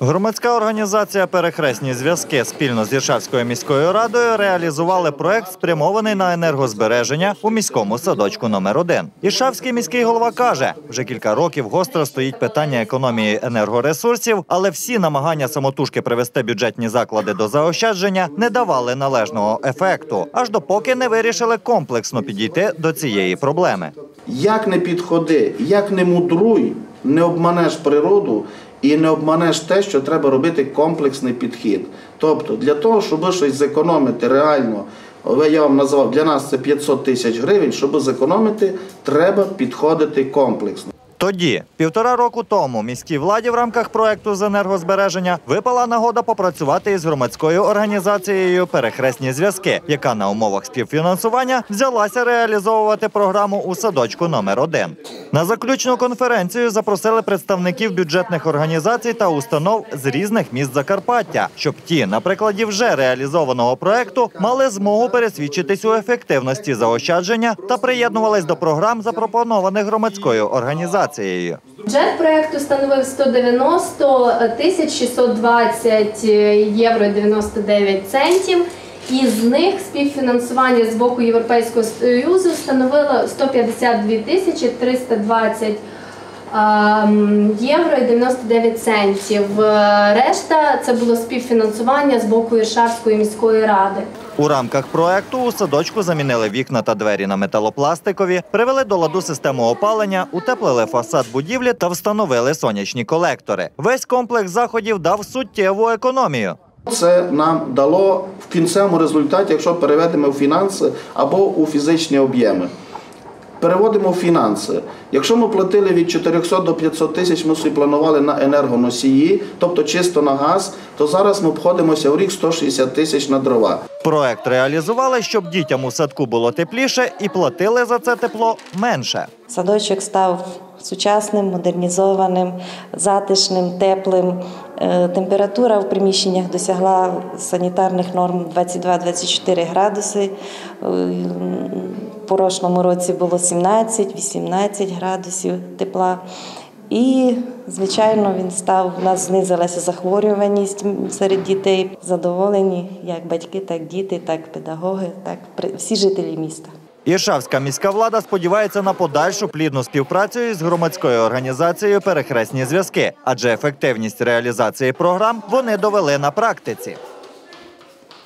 Громадська організація Перехресні зв'язки спільно з Іршавською міською радою реалізували проект, спрямований на енергозбереження у міському садочку номер 1 Іршавський міський голова каже, вже кілька років гостро стоїть питання економії енергоресурсів, але всі намагання самотужки привести бюджетні заклади до заощадження не давали належного ефекту, аж допоки не вирішили комплексно підійти до цієї проблеми. Як не підходи, як не мудруй, не обманеш природу і не обманеш те, що треба робити комплексний підхід. Тобто, для того, щоб щось зекономити реально, я вам назвав, для нас це 500 тисяч гривень, щоб зекономити, треба підходити комплексно. Тоді, півтора року тому, міській владі в рамках проекту з енергозбереження випала нагода попрацювати із громадською організацією Перехресні зв'язки, яка на умовах співфінансування взялася реалізовувати програму у садочку номер 1 На заключну конференцію запросили представників бюджетних організацій та установ з різних міст Закарпаття, щоб ті, на прикладі вже реалізованого проекту, мали змогу пересвідчитись у ефективності заощадження та приєднувались до програм, запропонованих громадською організацією. Бюджет проекту становив 190 тисяч 620 євро 99 центів. Із них співфінансування з боку Європейського Союзу становило 152 тисячі 320 ем, євро і 99 центів. Е, Решта це було співфінансування з боку Іршавської міської ради. У рамках проекту у садочку замінили вікна та двері на металопластикові, привели до ладу систему опалення, утеплили фасад будівлі та встановили сонячні колектори. Весь комплекс заходів дав суттєву економію. Це нам дало в кінцевому результаті, якщо переведемо в фінанси або у фізичні об'єми. Переводимо в фінанси. Якщо ми платили від 400 до 500 тисяч, ми собі планували на енергоносії, тобто чисто на газ, то зараз ми обходимося в рік 160 тисяч на дрова. Проект реалізували, щоб дітям у садку було тепліше і платили за це тепло менше. Садочок став сучасним, модернізованим, затишним, теплим. Е, Температура в приміщеннях досягла санітарних норм 22-24 градуси. Е, В прошлому році було 17-18 градусів тепла. І, звичайно, він став, у нас знизилася захворюваність серед дітей. Задоволені як батьки, так діти, так педагоги, так всі жителі міста. Іршавська міська влада сподівається на подальшу плідну співпрацю із громадською організацією Перехресні зв'язки, адже ефективність реалізації програм вони довели на практиці.